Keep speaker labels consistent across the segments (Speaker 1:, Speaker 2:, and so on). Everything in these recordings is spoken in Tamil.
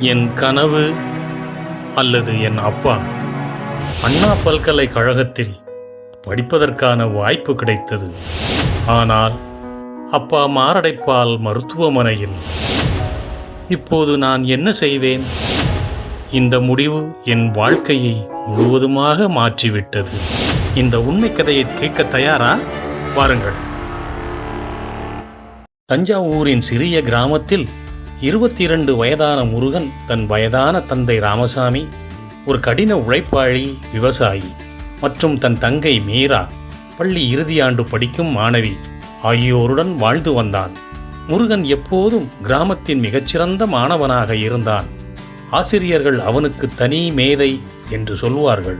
Speaker 1: என் கனவு அல்லது என் அப்பா அண்ணா பல்கலைக்கழகத்தில் படிப்பதற்கான வாய்ப்பு கிடைத்தது. ஆனால் அப்பா மாரடைப்பால் மருத்துவமனையில். இப்போது நான் என்ன செய்வேன்? இந்த முடிவு என் வாழ்க்கையை முழுவதுமாக மாற்றிவிட்டது. இந்த உண்மை கதையை கேட்க தயாரா? வாருங்கள் தஞ்சாவூரின் சிறிய கிராமத்தில் இருபத்தி இரண்டு வயதான முருகன் தன் வயதான தந்தை ராமசாமி ஒரு கடின உழைப்பாளி விவசாயி மற்றும் தன் தங்கை மீரா பள்ளி இறுதியாண்டு படிக்கும் மாணவி ஆகியோருடன் வாழ்ந்து வந்தான். முருகன் எப்போதும் கிராமத்தின் மிகச்சிறந்த மாணவனாக இருந்தான். ஆசிரியர்கள் அவனுக்கு தனி மேதை என்று சொல்வார்கள்.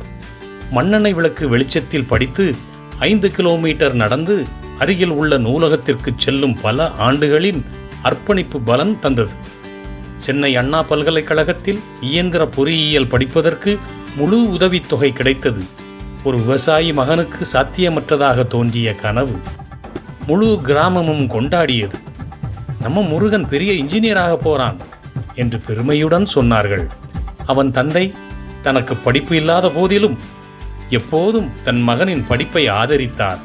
Speaker 1: மண்ணெண்ணெய் விளக்கு வெளிச்சத்தில் படித்து ஐந்து கிலோமீட்டர் நடந்து அருகில் உள்ள நூலகத்திற்கு செல்லும் பல ஆண்டுகளின் அர்ப்பணிப்பு பலன் தந்தது. சென்னை அண்ணா பல்கலைக்கழகத்தில் இயந்திர பொறியியல் படிப்பதற்கு முழு உதவித்தொகை கிடைத்தது. ஒரு விவசாயி மகனுக்கு சாத்தியமற்றதாக தோன்றிய கனவு முழு கிராமமும் கொண்டாடியது. நம்ம முருகன் பெரிய இன்ஜினியராக போறான் என்று பெருமையுடன் சொன்னார்கள். அவன் தந்தை தனக்கு படிப்பு இல்லாத போதிலும் எப்போதும் தன் மகனின் படிப்பை ஆதரித்தார்.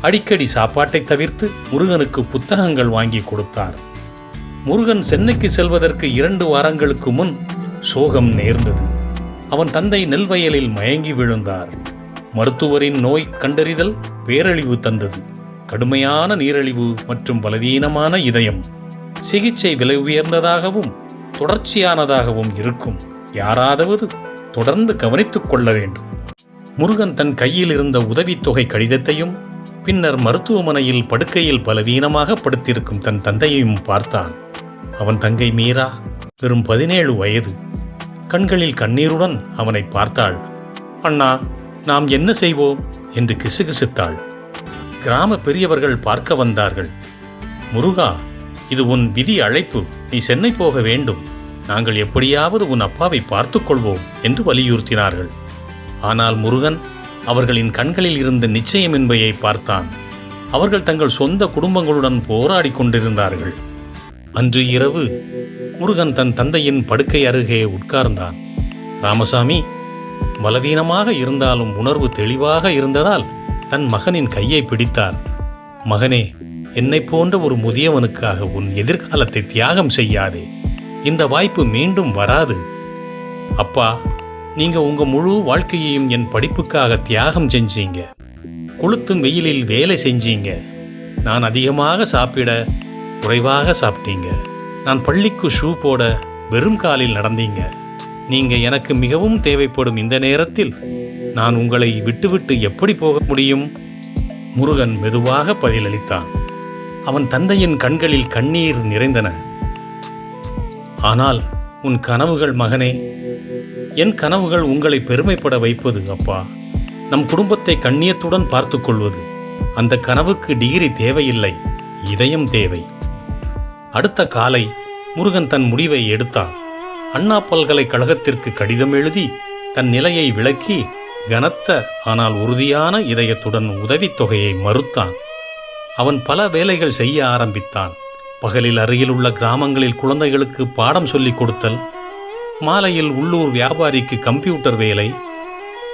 Speaker 1: அடிக்கடி சாப்பாட்டை தவிர்த்து முருகனுக்கு புத்தகங்கள் வாங்கி கொடுத்தார். முருகன் சென்னைக்கு செல்வதற்கு இரண்டு வாரங்களுக்கு முன் சோகம் நேர்ந்தது. அவன் தந்தை நெல்வயலில் மயங்கி விழுந்தார். மருத்துவரின் நோய் கண்டறிதல் பேரழிவு தந்தது. கடுமையான நீரழிவு மற்றும் பலவீனமான இதயம். சிகிச்சை விலை உயர்ந்ததாகவும் தொடர்ச்சியானதாகவும் இருக்கும். யாராவது தொடர்ந்து கவனித்துக் கொள்ள வேண்டும். முருகன் தன் கையில் இருந்த உதவித்தொகை கடிதத்தையும் பின்னர் மருத்துவமனையில் படுக்கையில் பலவீனமாக படுத்திருக்கும் தன் தந்தையையும் பார்த்தான். அவன் தங்கை மீரா வெறும் பதினேழு வயது. கண்களில் கண்ணீருடன் அவனை பார்த்தாள். அண்ணா நாம் என்ன செய்வோம்? என்று கிசுகிசுத்தாள். கிராம பெரியவர்கள் பார்க்க வந்தார்கள். முருகா இது உன் விதி அழைப்பு. நீ சென்னை போக வேண்டும். நாங்கள் எப்படியாவது உன் அப்பாவை பார்த்துக்கொள்வோம் என்று வலியுறுத்தினார்கள். ஆனால் முருகன் அவர்களின் கண்களில் இருந்த நிச்சயமின்மையை பார்த்தான். அவர்கள் தங்கள் சொந்த குடும்பங்களுடன் போராடி கொண்டிருந்தார்கள். அன்று இரவு முருகன் தன் தந்தையின் படுக்கை அருகே உட்கார்ந்தான். ராமசாமி பலவீனமாக இருந்தாலும் உணர்வு தெளிவாக இருந்ததால் தன் மகனின் கையை பிடித்தார் மகனே என்னை போன்ற ஒரு முதியவனுக்காக உன் எதிர்காலத்தை தியாகம் செய்யாதே. இந்த வாய்ப்பு மீண்டும் வராது. அப்பா நீங்க உங்க முழு வாழ்க்கையையும் என் படிப்புக்காக தியாகம் செஞ்சீங்க. கொளுத்தும் வெயிலில் வேலை செஞ்சீங்க. நான் அதிகமாக சாப்பிட குறைவாக சாப்பிட்டீங்க. நான் பள்ளிக்கு ஷூ போட வெறும் காலில் நடந்தீங்க. நீங்க எனக்கு மிகவும் தேவைப்படும் இந்த நேரத்தில் நான் உங்களை விட்டுவிட்டு எப்படி போக முடியும்? முருகன் மெதுவாக பதிலளித்தான். அவன் தந்தையின் கண்களில் கண்ணீர் நிறைந்தன. ஆனால் உன் கனவுகள் மகனே என் கனவுகள் உங்களை பெருமைப்பட வைப்பது அப்பா. நம் குடும்பத்தை கண்ணியத்துடன் பார்த்துக்கொள்வது அந்த கனவுக்கு டிகிரி தேவையில்லை இதயம் தேவை. அடுத்த காலை முருகன் தன் முடிவை எடுத்தான். அண்ணா பல்கலைக்கழகத்திற்கு கடிதம் எழுதி தன் நிலையை விளக்கி கனத்த ஆனால் உறுதியான இதயத்துடன் உதவித்தொகையை மறுத்தான். அவன் பல வேலைகள் செய்ய ஆரம்பித்தான். பகலில் அருகிலுள்ள கிராமங்களில் குழந்தைகளுக்கு பாடம் சொல்லிக் கொடுத்தல் மாலையில் உள்ளூர் வியாபாரிக்கு கம்ப்யூட்டர் வேலை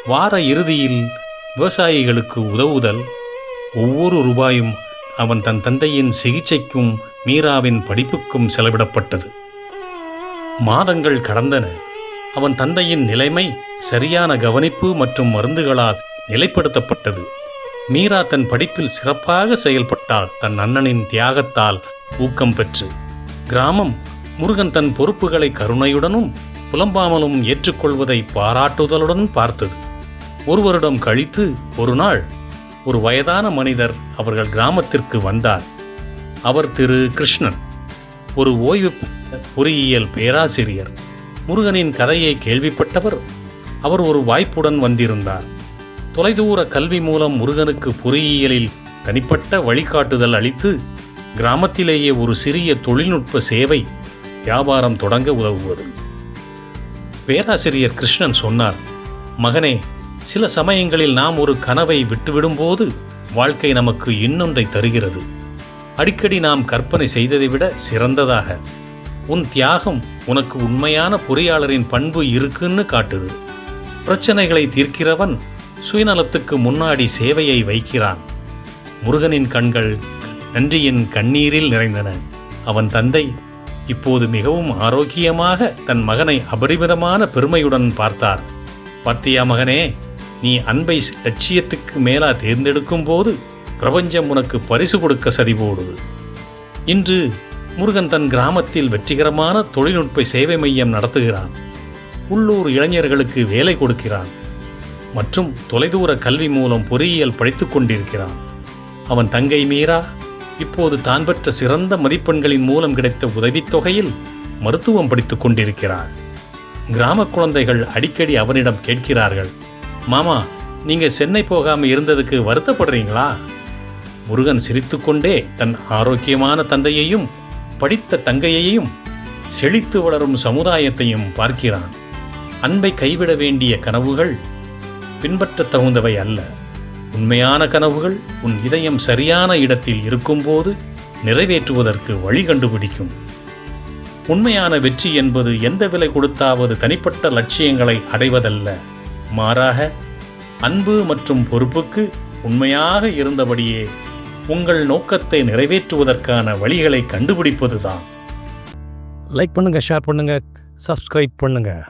Speaker 1: வார இறுதியில் விவசாயிகளுக்கு உதவுதல் ஒவ்வொரு ரூபாயும் அவன் தன் தந்தையின் சிகிச்சைக்கும் மீராவின் படிப்புக்கும் செலவிடப்பட்டது. மாதங்கள் கடந்தன. அவன் தந்தையின் நிலைமை சரியான கவனிப்பு மற்றும் மருந்துகளால் நிலைப்படுத்தப்பட்டது. மீரா தன் படிப்பில் சிறப்பாக செயல்பட்டால் தன் அண்ணனின் தியாகத்தால் ஊக்கம் பெற்று. கிராமம் முருகன் தன் பொறுப்புகளை கருணையுடனும் புலம்பாமலும் ஏற்றுக்கொள்வதை பாராட்டுதலுடன் பார்த்தது. ஒரு வருடம் கழித்து ஒரு நாள் ஒரு வயதான மனிதர் அவர்கள் கிராமத்திற்கு வந்தார். அவர் திரு கிருஷ்ணன். ஒரு ஓய்வு பொறியியல் பேராசிரியர். முருகனின் கதையை கேள்விப்பட்டவர். அவர் ஒரு வாய்ப்புடன் வந்திருந்தார். தொலைதூர கல்வி மூலம் முருகனுக்கு பொறியியலில் தனிப்பட்ட வழிகாட்டுதல் அளித்து கிராமத்திலேயே ஒரு சிறிய தொழில்நுட்ப சேவை வியாபாரம் தொடங்க உதவுவது. பேராசிரியர் கிருஷ்ணன் சொன்னார் மகனே சில சமயங்களில் நாம் ஒரு கனவை விட்டுவிடும்போது வாழ்க்கை நமக்கு இன்னொன்றை தருகிறது. அடிக்கடி நாம் கற்பனை செய்ததை விட சிறந்ததாக. உன் தியாகம் உனக்கு உண்மையான பொறியாளரின் பண்பு இருக்குன்னு காட்டுது. பிரச்சனைகளை தீர்க்கிறவன் சுயநலத்துக்கு முன்னாடி சேவையை வைக்கிறான். முருகனின் கண்கள் நன்றியின் கண்ணீரில் நிறைந்தன. அவன் தந்தை இப்போது மிகவும் ஆரோக்கியமாக தன் மகனை அபரிமிதமான பெருமையுடன் பார்த்தார். பார்த்தியா மகனே நீ அன்பை லட்சியத்துக்கு மேலா தேர்ந்தெடுக்கும் போது பிரபஞ்சம் உனக்கு பரிசு கொடுக்க சதிபோடுது இன்று முருகன் தன் கிராமத்தில் வெற்றிகரமான தொழில்நுட்ப சேவை மையம் நடத்துகிறான். உள்ளூர் இளைஞர்களுக்கு வேலை கொடுக்கிறான். மற்றும் தொலைதூர கல்வி மூலம் பொறியியல் படித்து கொண்டிருக்கிறான். அவன் தங்கை மீரா இப்போது தான் பெற்ற சிறந்த மதிப்பெண்களின் மூலம் கிடைத்த உதவித்தொகையில் மருத்துவம் படித்து கொண்டிருக்கிறார் கிராம குழந்தைகள் அடிக்கடி அவனிடம் கேட்கிறார்கள் மாமா நீங்கள் சென்னை போகாமல் இருந்ததுக்கு வருத்தப்படுறீங்களா? முருகன் சிரித்துக்கொண்டே தன் ஆரோக்கியமான தந்தையையும் படித்த தங்கையையும் செழித்து வளரும் சமுதாயத்தையும் பார்க்கிறான். அன்பை கைவிட வேண்டிய கனவுகள் பின்பற்ற தகுந்தவை அல்ல. உண்மையான கனவுகள் உன் இதயம் சரியான இடத்தில் இருக்கும்போது நிறைவேற்றுவதற்கு வழி கண்டுபிடிக்கும். உண்மையான வெற்றி என்பது எந்த விலை கொடுத்தாவது தனிப்பட்ட லட்சியங்களை அடைவதல்ல. மாறாக அன்பு மற்றும் பொறுப்புக்கு உண்மையாக இருந்தபடியே உங்கள் நோக்கத்தை நிறைவேற்றுவதற்கான வழிகளை கண்டுபிடிப்பதுதான்.
Speaker 2: லைக் பண்ணுங்கள் ஷேர் பண்ணுங்கள் சப்ஸ்கிரைப் பண்ணுங்கள்